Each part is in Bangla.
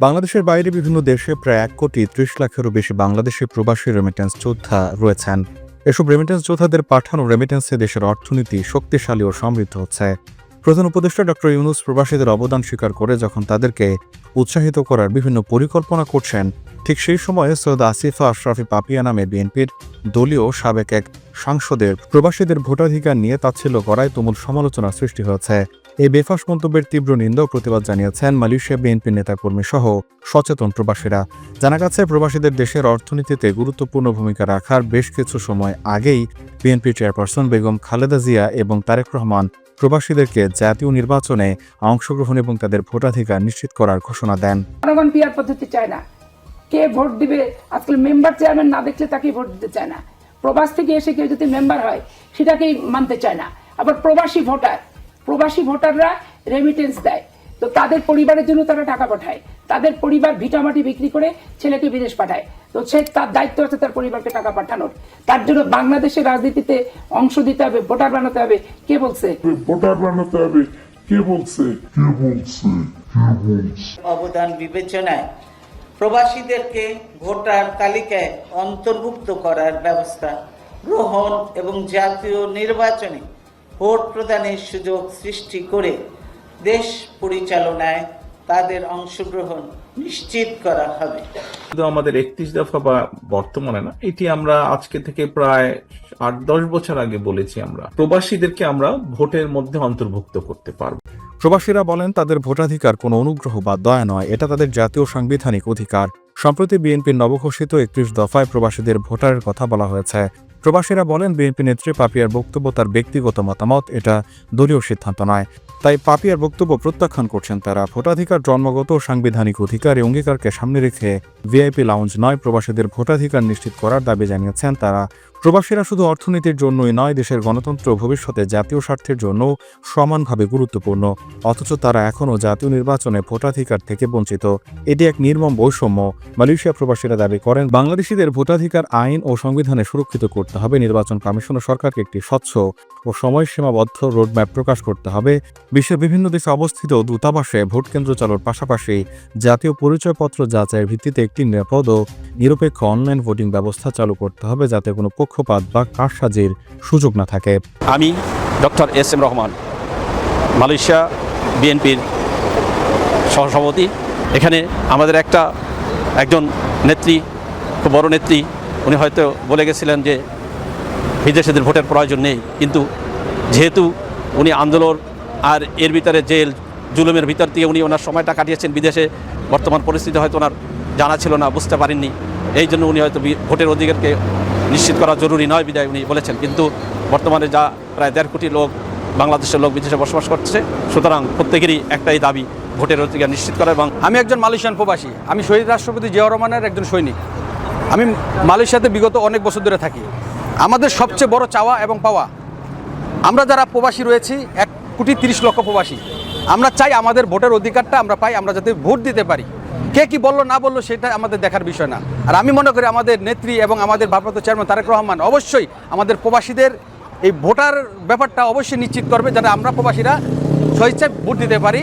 বাংলাদেশের বাইরে বিভিন্ন দেশে প্রায় এক কোটি ত্রিশ লাখেরও বেশি বাংলাদেশি প্রবাসী রেমিটেন্স যোদ্ধা রয়েছেন। এসব রেমিটেন্স যোদ্ধাদের পাঠানো রেমিটেন্সে দেশের অর্থনীতি শক্তিশালী ও সমৃদ্ধ হচ্ছে। প্রধান উপদেষ্টা ডক্টর ইউনুস প্রবাসীদের অবদান স্বীকার করে যখন তাদেরকে উৎসাহিত করার বিভিন্ন পরিকল্পনা করছেন, ঠিক সেই সময়ে সৈয়দ আসিফা আশরাফি পাপিয়া নামে বিএনপির দলীয় সাবেক এক সাংসদের প্রবাসীদের ভোটাধিকার নিয়ে তাচ্ছিল্য করায় তুমুল সমালোচনা সৃষ্টি হয়েছে। এই বেফাস মন্তব্যের তীব্র নিন্দা ও প্রতিবাদ জানিয়েছেন মালয়েশিয়া বিএনপি নেতাকর্মী সহ সচেতন প্রবাসীরা জানা গেছে, প্রবাসীদের দেশের অর্থনীতিতে গুরুত্বপূর্ণ ভূমিকা রাখার বেশ কিছু সময় আগেই বিএনপি চেয়ারপারসন বেগম খালেদা জিয়া এবং তারেক রহমান প্রবাসীদেরকে জাতীয় নির্বাচনে অংশগ্রহণ এবং তাদের ভোটাধিকার নিশ্চিত করার ঘোষণা দেন। জনগণ পিয়ার পদ্ধতি চায় না। কে ভোট দিবে? আজকাল মেম্বার চেয়ারম্যান না দেখলে তাকে ভোট দিতে চায় না। প্রবাস থেকে এসে কেউ যদি মেম্বার হয়, সেটাকেই মানতে চায় না। আবার প্রবাসী ভোটার প্রবাসী ভোটাররা রেমিটেন্স দেয়। তো তাদের পরিবারের জন্য তারা টাকা পাঠায়। তাদের পরিবার ভিটামাটি বিক্রি করে ছেলেকে বিদেশ পাঠায়। তো সে তার দায়িত্ব আছে তার পরিবারকে টাকা পাঠানোর। তার জন্য বাংলাদেশের রাজনীতিতে অংশ দিতে হবে ভোটার বানাতে হবে। কে বলছে? ভোটার বানাতে হবে। কে বলছে? কে বলছে? অবদান বিবেচনায় প্রবাসীদেরকে ভোটার তালিকায় অন্তর্ভুক্ত করার ব্যবস্থা গ্রহণ এবং জাতীয় নির্বাচনে ভোট প্রদানের সুযোগ সৃষ্টি করে দেশ পরিচালনায় তাদের অংশগ্রহণ নিশ্চিত করা হবে। শুধু আমাদের একত্রিশ দফা বা বর্তমানে না এটি আমরা আজকে থেকে প্রায় আট দশ বছর আগে বলেছি আমরা প্রবাসীদেরকে আমরা ভোটের মধ্যে অন্তর্ভুক্ত করতে পারব। প্রবাসীরা বলেন তাদের ভোটাধিকার কোনো অনুগ্রহ বা দয়া নয় এটা তাদের জাতীয় সাংবিধানিক অধিকার। সম্প্রতি বিএনপির নবঘোষিত একত্রিশ দফায় প্রবাসীদের ভোটারের কথা বলা হয়েছে। প্রবাসীরা বলেন, বিএনপি নেত্রী পাপিয়ার বক্তব্য তার ব্যক্তিগত মতামত, এটা দলীয় সিদ্ধান্ত নয়। তাই পাপিয়ার বক্তব্য প্রত্যাখ্যান করছেন তারা। ভোটাধিকার জন্মগত, সাংবিধানিক অধিকার অঙ্গীকারকে সামনে রেখে ভিআইপি লাউঞ্জ নয়, প্রবাসীদের ভোটাধিকার নিশ্চিত করার দাবি জানিয়েছেন তারা। প্রবাসীরা শুধু অর্থনীতির জন্যই নয়, দেশের গণতন্ত্র ভবিষ্যতে জাতীয় স্বার্থের জন্য সমানভাবে গুরুত্বপূর্ণ। অথচ তারা এখনও জাতীয় নির্বাচনে ভোটাধিকার থেকে বঞ্চিত। এটি এক নির্মম বৈষম্য। মালয়েশিয়া প্রবাসীরা দাবি করেন, বাংলাদেশিদের ভোটাধিকার, আইন ও সংবিধানে সুরক্ষিত করতে হবে, নির্বাচন কমিশন ও সরকারকে একটি স্বচ্ছ ও সময়সীমাবদ্ধ রোডম্যাপ প্রকাশ করতে হবে। বিশ্বের বিভিন্ন দেশে অবস্থিত দূতাবাসে ভোট কেন্দ্র চালুর পাশাপাশি জাতীয় পরিচয়পত্র যাচাইয়ের ভিত্তিতে একটি নিরাপদ ও নিরপেক্ষ অনলাইন ভোটিং ব্যবস্থা চালু করতে হবে, যাতে কোনো পক্ষপাত বা কারসাজির সুযোগ না থাকে। আমি doctor S M Rahman, Malaysia বিএনপির সহসভাপতি। এখানে আমাদের একটা, একজন নেত্রী, খুব বড় নেত্রী, উনি হয়তো বলে গেছিলেন যে বিদেশিদের ভোটের প্রয়োজন নেই। কিন্তু যেহেতু উনি আন্দোলন আর এর ভিতরে জেল, জুলুমের ভিতর দিয়ে উনি ওনার সময়টা কাটিয়েছেন বিদেশে, বর্তমান পরিস্থিতি হয়তো ওনার জানা ছিল না, বুঝতে পারেননি এই জন্য উনি হয়তো ভোটের অধিকারকে নিশ্চিত করা জরুরি নয়, বিদায় উনি বলেছেন। কিন্তু বর্তমানে যা প্রায় দেড় কোটি লোক, বাংলাদেশের লোক বিদেশে বসবাস করছে, সুতরাং প্রত্যেকেরই একটাই দাবি, ভোটের অধিকার নিশ্চিত করা এবং আমি একজন মালয়েশিয়ান প্রবাসী। আমি শহীদ রাষ্ট্রপতি জিয়াউর রহমানের একজন সৈনিক। আমি মালয়েশিয়াতে বিগত অনেক বছর ধরে থাকি। আমাদের সবচেয়ে বড় চাওয়া এবং পাওয়া, আমরা যারা প্রবাসী রয়েছি, এক কোটি তিরিশ লক্ষ প্রবাসী। আমরা চাই আমাদের ভোটের অধিকারটা আমরা পাই, আমরা যাতে ভোট দিতে পারি। কে কি বলল, না বলল, সেটা আমাদের দেখার বিষয় না। আর আমি মনে করি আমাদের নেত্রী এবং আমাদের ভারপ্রাপ্ত চেয়ারম্যান তারেক রহমান অবশ্যই আমাদের প্রবাসীদের এই ভোটার ব্যাপারটা অবশ্যই নিশ্চিত করবে, যাতে আমরা প্রবাসীরা স্বেচ্ছায় ভোট দিতে পারি।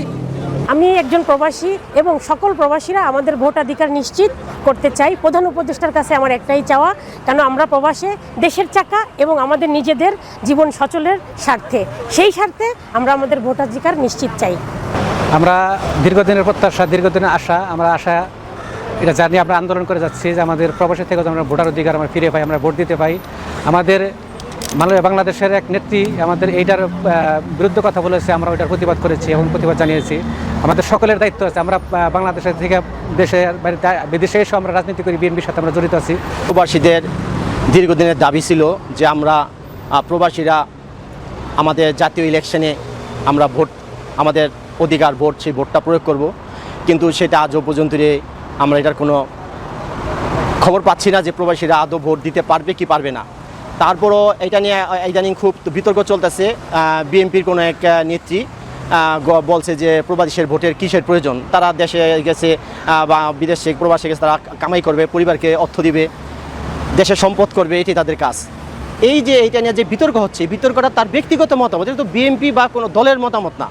আমি একজন প্রবাসী এবং সকল প্রবাসীরা আমাদের ভোটাধিকার নিশ্চিত করতে চাই। প্রধান উপদেষ্টার কাছে আমার একটাই চাওয়া, কেন আমরা প্রবাসে দেশের চাকা এবং আমাদের নিজেদের জীবন সচলের স্বার্থে। সেই স্বার্থে আমরা আমাদের ভোটাধিকার নিশ্চিত চাই। আমরা দীর্ঘদিনের প্রত্যাশা, দীর্ঘদিনের আশা, আমরা আশা, এটা জানি আমরা আন্দোলন করে যাচ্ছি যে আমাদের প্রবাসী থেকে আমরা ভোটার অধিকার আমরা ফিরে পাই, আমরা ভোট দিতে পাই। আমাদের মালয় বাংলাদেশের এক নেত্রী আমাদের এইটার বিরুদ্ধে কথা বলেছে, আমরা ওইটার প্রতিবাদ করেছি এবং প্রতিবাদ জানিয়েছি। আমাদের সকলের দায়িত্ব আছে, আমরা বাংলাদেশের থেকে দেশে বিদেশে এসে আমরা রাজনীতি করি, বিএনপির সাথে আমরা জড়িত আছি। প্রবাসীদের দীর্ঘদিনের দাবি ছিল যে আমরা প্রবাসীরা আমাদের জাতীয় ইলেকশনে আমরা ভোট, আমাদের অধিকার ভোট, সেই ভোটটা প্রয়োগ করব। কিন্তু সেটা আজও পর্যন্ত আমরা এটার কোনো খবর পাচ্ছি না যে প্রবাসীরা আদৌ ভোট দিতে পারবে কি পারবে না। তারপরও এটা নিয়ে ইদানিং খুব বিতর্ক চলতেছে। বিএনপির কোনো এক নেত্রী বলছে যে প্রবাসীর ভোটের কিসের প্রয়োজন? তারা দেশে গেছে বা বিদেশে প্রবাসে গেছে, তারা কামাই করবে, পরিবারকে অর্থ দিবে দেশে সম্পদ করবে, এটি তাদের কাজ। এই যে এটা নিয়ে যে বিতর্ক হচ্ছে বিতর্কটা তার ব্যক্তিগত মতামত, এটা তো বিএনপি বা কোনো দলের মতামত না।